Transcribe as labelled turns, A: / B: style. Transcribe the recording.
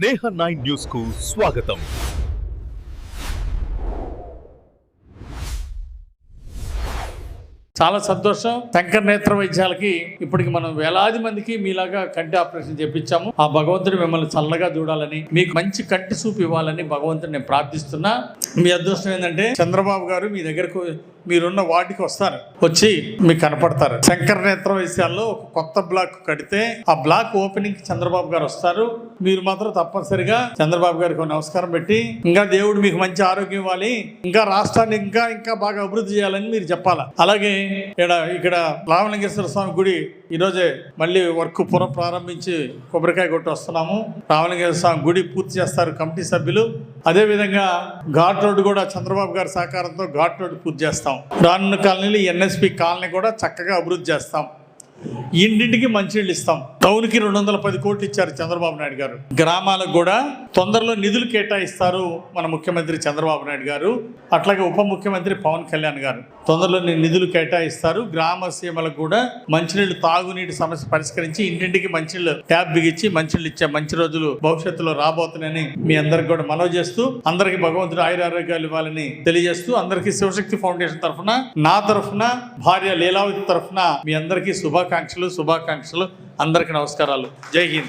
A: స్నేహ nine న్యూస్కు స్వాగతం.
B: చాలా సంతోషం. శంకర్ నేత్ర వైద్యాలకి ఇప్పటికి మనం వేలాది మందికి మీలాగా కంటి ఆపరేషన్ చేపించాము. ఆ భగవంతుడు మిమ్మల్ని చల్లగా చూడాలని మీకు మంచి కంటి చూపు ఇవ్వాలని భగవంతుడు నేను ప్రార్థిస్తున్నా. మీ అదృష్టం ఏంటంటే చంద్రబాబు గారు మీ దగ్గరకు మీరున్న వార్డుకి వస్తారు. వచ్చి మీకు కనపడతారు. శంకర్ నేత్ర వైద్యాల్లో ఒక కొత్త బ్లాక్ కడితే ఆ బ్లాక్ ఓపెనింగ్కి చంద్రబాబు గారు వస్తారు. మీరు మాత్రం తప్పనిసరిగా చంద్రబాబు గారికి నమస్కారం పెట్టి ఇంకా దేవుడు మీకు మంచి ఆరోగ్యం ఇవ్వాలి. ఇంకా రాష్ట్రాన్ని ఇంకా ఇంకా బాగా అభివృద్ధి చేయాలని మీరు చెప్పాలా? అలాగే ఇక్కడ ఇక్కడ రామలింగేశ్వర స్వామి గుడి ఈరోజే మళ్ళీ వర్క్ పునఃప్రారంభించి కొబ్బరికాయ కొట్టి వస్తున్నాము. రామలింగేశ్వర స్వామి గుడి పూర్తి చేస్తారు కమిటీ సభ్యులు. అదేవిధంగా ఘాట్ రోడ్డు కూడా చంద్రబాబు గారి సహకారంతో ఘాట్ రోడ్డు పూర్తి చేస్తాం. రానున్న కాలనీలు ఎన్ఎస్పి కాలనీ కూడా చక్కగా అభివృద్ధి చేస్తాం. ఇంటింటికి మంచినీళ్ళు ఇస్తాం. టౌన్కి రెండు వందల పది కోట్లు ఇచ్చారు చంద్రబాబు నాయుడు గారు. గ్రామాలకు కూడా తొందరలో నిధులు కేటాయిస్తారు మన ముఖ్యమంత్రి చంద్రబాబు నాయుడు గారు. అట్లాగే ఉప ముఖ్యమంత్రి పవన్ కళ్యాణ్ గారు. తొందరలో నిధులు కేటాయిస్తారు. గ్రామ సీమలకు కూడా మంచినీళ్ళు తాగునీటి సమస్య పరిష్కరించి ఇంటింటికి మంచినీళ్ళు ట్యాబ్ బిగించి మంచినీళ్ళు ఇచ్చే మంచి రోజులు భవిష్యత్తులో రాబోతున్నాయని మీ అందరికి కూడా మనవి చేస్తూ అందరికి భగవంతుడు ఆయురారోగ్యాలు ఇవ్వాలని తెలియజేస్తూ అందరికీ శివశక్తి ఫౌండేషన్ తరఫున నా తరఫున భార్య లీలావతి తరఫున మీ అందరికీ శుభాకాంక్షలు. శుభాకాంక్షలు. అందరికీ నమస్కారాలు. జై హింద్.